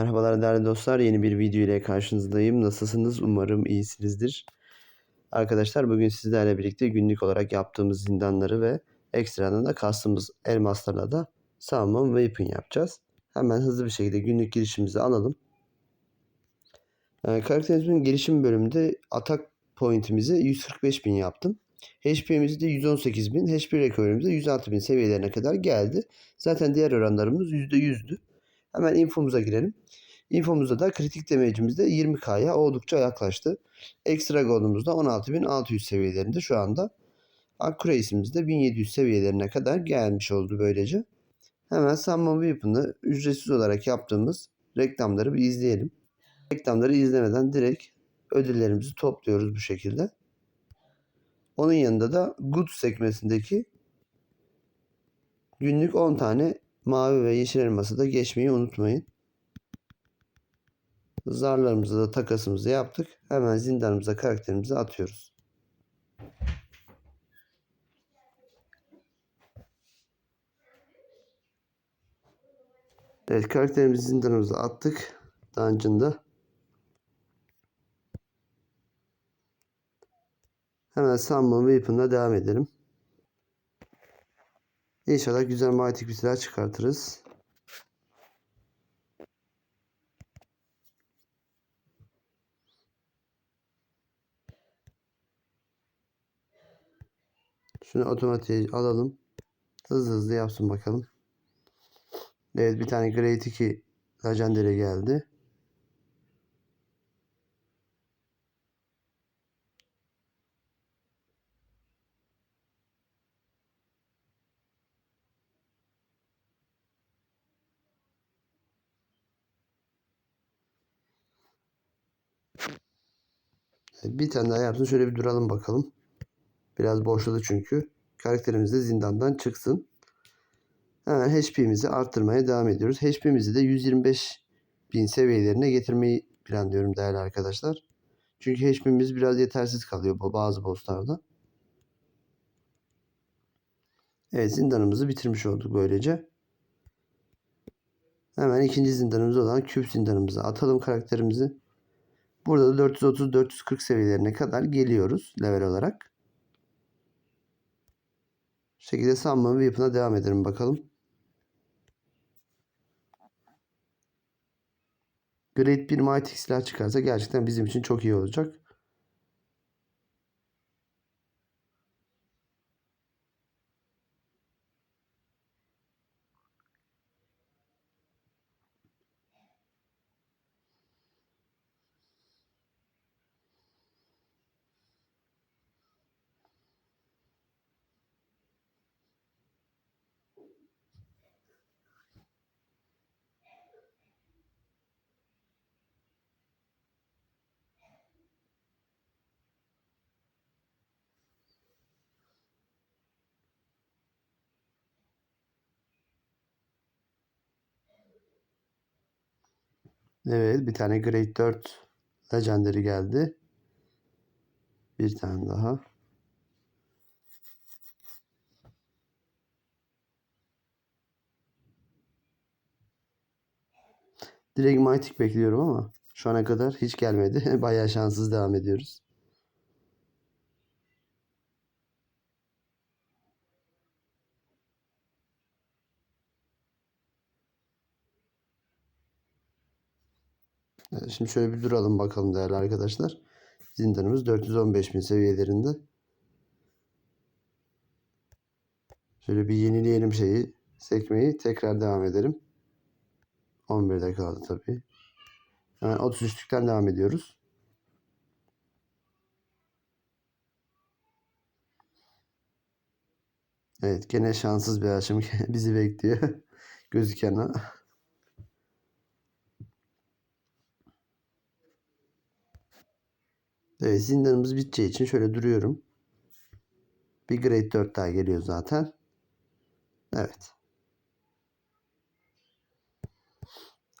Merhabalar değerli dostlar. Yeni bir video ile karşınızdayım. Nasılsınız? Umarım iyisinizdir. Arkadaşlar bugün sizlerle birlikte günlük olarak yaptığımız zindanları ve ekstradan da kastığımız elmaslarla da Salmon Weapon yapacağız. Hemen hızlı bir şekilde günlük girişimizi alalım. Ee, karakterimizin gelişim bölümünde atak pointimizi 145.000 yaptım. HP'mizi de 118.000, HP rekorumuz da 106.000 seviyelerine kadar geldi. Zaten diğer oranlarımız %100'dü. Hemen infomuza girelim. Infomuzda da kritik damage'imiz de 20k'ya oldukça yaklaştı. Ekstra gold'umuz da 16.600 seviyelerinde şu anda. Accuracy'miz de 1700 seviyelerine kadar gelmiş oldu böylece. Hemen Summon Weapon'ı ücretsiz olarak yaptığımız reklamları bir izleyelim. Reklamları izlemeden direkt ödüllerimizi topluyoruz bu şekilde. Onun yanında da Good sekmesindeki günlük 10 tane mavi ve yeşil elması da geçmeyi unutmayın. Zarlarımızı da takasımızı yaptık. Hemen zindanımıza karakterimizi atıyoruz. Evet karakterimizi zindanımıza attık. Dungeon'da. Hemen Summon Weapon'la devam edelim. İnşallah güzel matik bir silah çıkartırız. Şunu otomatiğe alalım. Hızlı hızlı yapsın bakalım. Evet bir tane Grade 2 Legendary geldi. Bir tane daha yapsın. Şöyle bir duralım bakalım. Biraz boşladı çünkü. Karakterimiz de zindandan çıksın. Hemen HP'mizi arttırmaya devam ediyoruz. HP'mizi de 125 bin seviyelerine getirmeyi planlıyorum değerli arkadaşlar. Çünkü HP'miz biraz yetersiz kalıyor bazı bosslarda. Evet zindanımızı bitirmiş olduk böylece. Hemen ikinci zindanımız olan küp zindanımıza atalım karakterimizi. Burada da 430-440 seviyelerine kadar geliyoruz level olarak. Bu şekilde Summon Weapon'a devam edelim bakalım. Grade 1 Mighty silah çıkarsa gerçekten bizim için çok iyi olacak. Evet bir tane Grade 4 Legendary geldi. Bir tane daha. Direkt bekliyorum ama şu ana kadar hiç gelmedi. Bayağı şanssız devam ediyoruz. Şimdi şöyle bir duralım bakalım değerli arkadaşlar. Zindanımız 415 bin seviyelerinde. Şöyle bir yenileyelim şeyi. Sekmeyi tekrar devam edelim. 11'de kaldı tabii. Hemen 33'lükten devam ediyoruz. Evet gene şanssız bir aşım bizi bekliyor. Gözüken o. Evet zindanımız biteceği için şöyle duruyorum. Bir grade 4 daha geliyor zaten. Evet.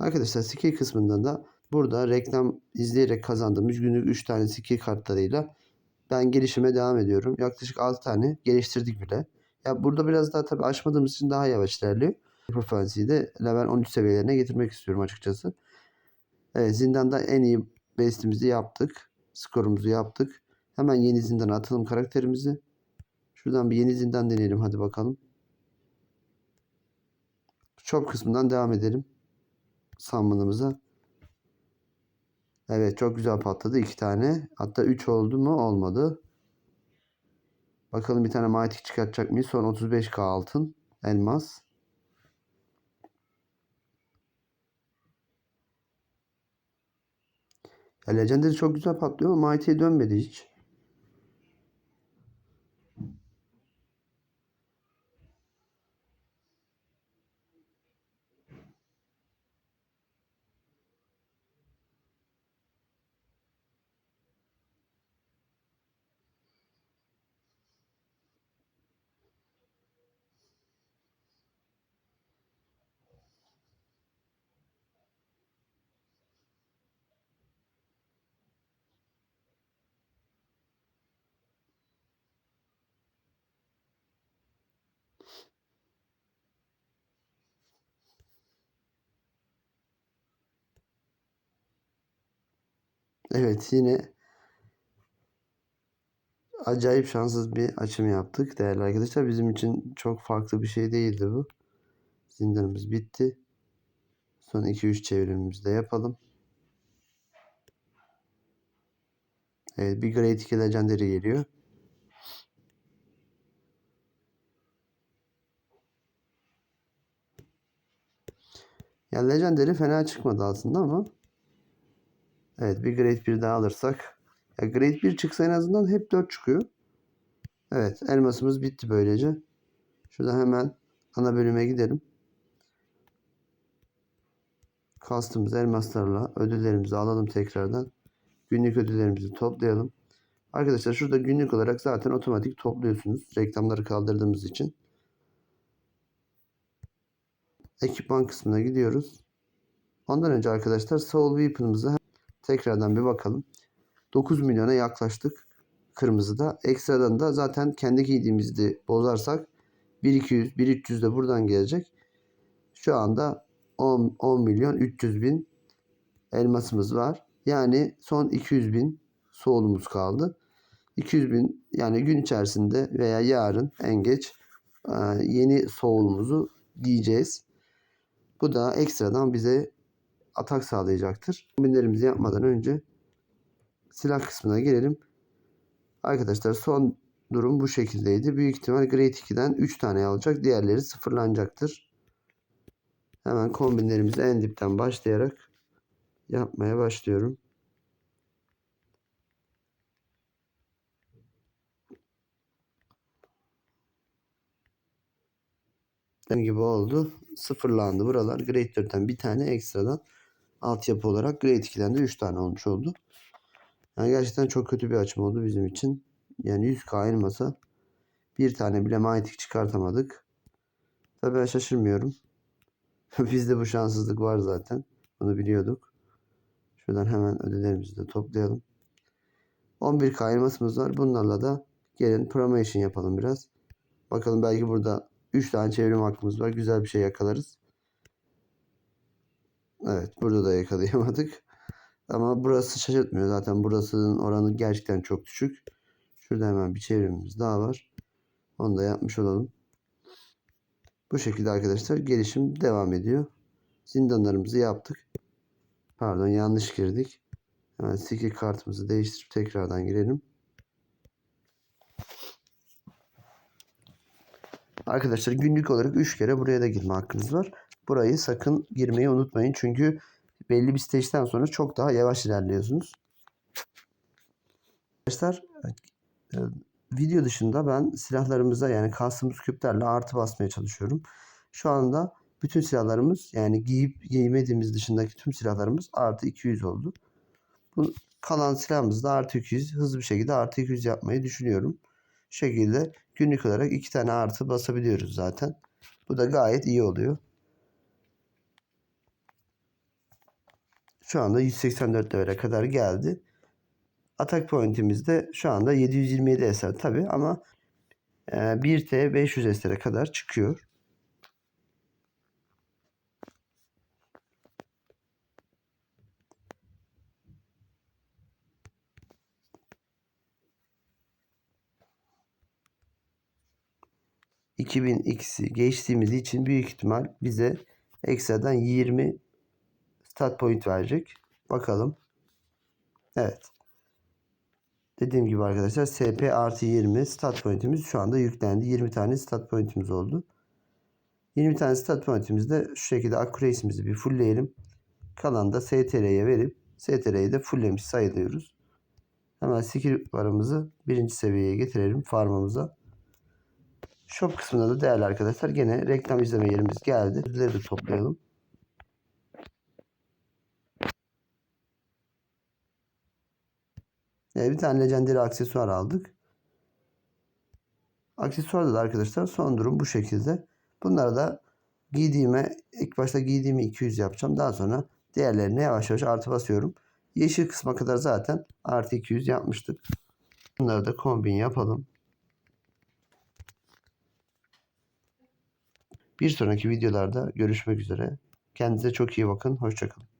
Arkadaşlar skill kısmında da burada reklam izleyerek kazandığımız günlük 3 tane skill kartlarıyla ben gelişime devam ediyorum. Yaklaşık 6 tane geliştirdik bile. Ya burada biraz daha tabii aşmadığımız için daha yavaş ilerliyor. Performance'i de level 13 seviyelerine getirmek istiyorum açıkçası. Evet zindanda en iyi bestimizi yaptık. Skorumuzu yaptık. Hemen yeni zindana atalım karakterimizi. Şuradan bir yeni zindan deneyelim hadi bakalım. Shop kısmından devam edelim. Summon'ımıza. Evet çok güzel patladı. iki tane. Hatta 3 oldu mu? Olmadı. Bakalım bir tane Mighty çıkartacak mıyız? Son 35k altın. Elmas. Ya Legendary çok güzel patlıyor ama Mighty'ye dönmedi hiç. Evet yine acayip şanssız bir açım yaptık değerli arkadaşlar. Bizim için çok farklı bir şey değildi bu. Zindanımız bitti. Son 2-3 çevrimimizi de yapalım. Evet bir Great 2 Legendary geliyor. Ya Legendary fena çıkmadı aslında ama Evet bir Grade 1 daha alırsak. Ya Grade 1 çıksa en azından hep 4 çıkıyor. Evet elmasımız bitti böylece. Şurada hemen ana bölüme gidelim. Kastığımız elmaslarla ödüllerimizi alalım tekrardan. Günlük ödüllerimizi toplayalım. Arkadaşlar şurada günlük olarak zaten otomatik topluyorsunuz. Reklamları kaldırdığımız için. Ekipman kısmına gidiyoruz. Ondan önce arkadaşlar Soul Weapon'ımızı tekrardan bir bakalım. 9 milyona yaklaştık. Kırmızıda. Ekstradan da zaten kendi giydiğimizi bozarsak 1200, 1300 de buradan gelecek. Şu anda 10, 10 milyon 300 bin elmasımız var. Yani son 200 bin soğulumuz kaldı. 200 bin yani gün içerisinde veya yarın en geç e, yeni soğulumuzu giyeceğiz. Bu da ekstradan bize atak sağlayacaktır. Kombinlerimizi yapmadan önce silah kısmına gelelim. Arkadaşlar son durum bu şekildeydi. Büyük ihtimal Great 2'den 3 tane alacak. Diğerleri sıfırlanacaktır. Hemen kombinlerimizi en dipten başlayarak yapmaya başlıyorum. Dediğim gibi oldu. Sıfırlandı buralar. Grade 4'ten bir tane ekstradan altyapı olarak Grade 2'den de 3 tane olmuş oldu. Yani gerçekten çok kötü bir açım oldu bizim için. Yani 100k elmasa bir tane bile manyetik çıkartamadık. Tabii ben şaşırmıyorum. Bizde bu şanssızlık var zaten. Bunu biliyorduk. Şuradan hemen ödüllerimizi de toplayalım. 11k elmasımız var. Bunlarla da gelin promotion yapalım biraz. Bakalım belki burada 3 tane çevrim hakkımız var. Güzel bir şey yakalarız. Evet burada da yakalayamadık. Ama burası şaşırtmıyor. Zaten burasının oranı gerçekten çok düşük. Şurada hemen bir çevrimimiz daha var. Onu da yapmış olalım. Bu şekilde arkadaşlar gelişim devam ediyor. Zindanlarımızı yaptık. Pardon yanlış girdik. Hemen skill kartımızı değiştirip tekrardan girelim. Arkadaşlar günlük olarak 3 kere buraya da girme hakkınız var. Burayı sakın girmeyi unutmayın. Çünkü belli bir stage'den sonra çok daha yavaş ilerliyorsunuz. Arkadaşlar e, video dışında ben silahlarımıza yani kastığımız küplerle artı basmaya çalışıyorum. Şu anda bütün silahlarımız yani giyip giymediğimiz dışındaki tüm silahlarımız artı 200 oldu. Bu kalan silahımızı da artı 200 hızlı bir şekilde artı 200 yapmayı düşünüyorum. Şu şekilde günlük olarak iki tane artı basabiliyoruz zaten. Bu da gayet iyi oluyor. şu anda 184 dolara kadar geldi. Atak pointimiz de şu anda 727 SR tabi ama 1T 500 SR'e kadar çıkıyor. ...2000x'i geçtiğimiz için büyük ihtimal bize ekstradan 20 stat point verecek. Bakalım. Evet. Dediğim gibi arkadaşlar SP artı 20 stat pointimiz şu anda yüklendi. 20 tane stat pointimiz oldu. 20 tane stat pointimizde şu şekilde accuracy'mizi bir fullleyelim. Kalan da STR'ye verip STR'yi de fulllemiş sayılıyoruz. Hemen skill varımızı birinci seviyeye getirelim farmımıza. Shop kısmında da değerli arkadaşlar gene reklam izleme yerimiz geldi. Ödülleri de toplayalım. Bir tane legendary aksesuar aldık. Aksesuarda da arkadaşlar son durum bu şekilde. Bunları da giydiğime ilk başta giydiğimi 200 yapacağım. Daha sonra diğerlerine yavaş yavaş artı basıyorum. Yeşil kısma kadar zaten artı 200 yapmıştık. Bunları da kombin yapalım. Bir sonraki videolarda görüşmek üzere. Kendinize çok iyi bakın. Hoşçakalın.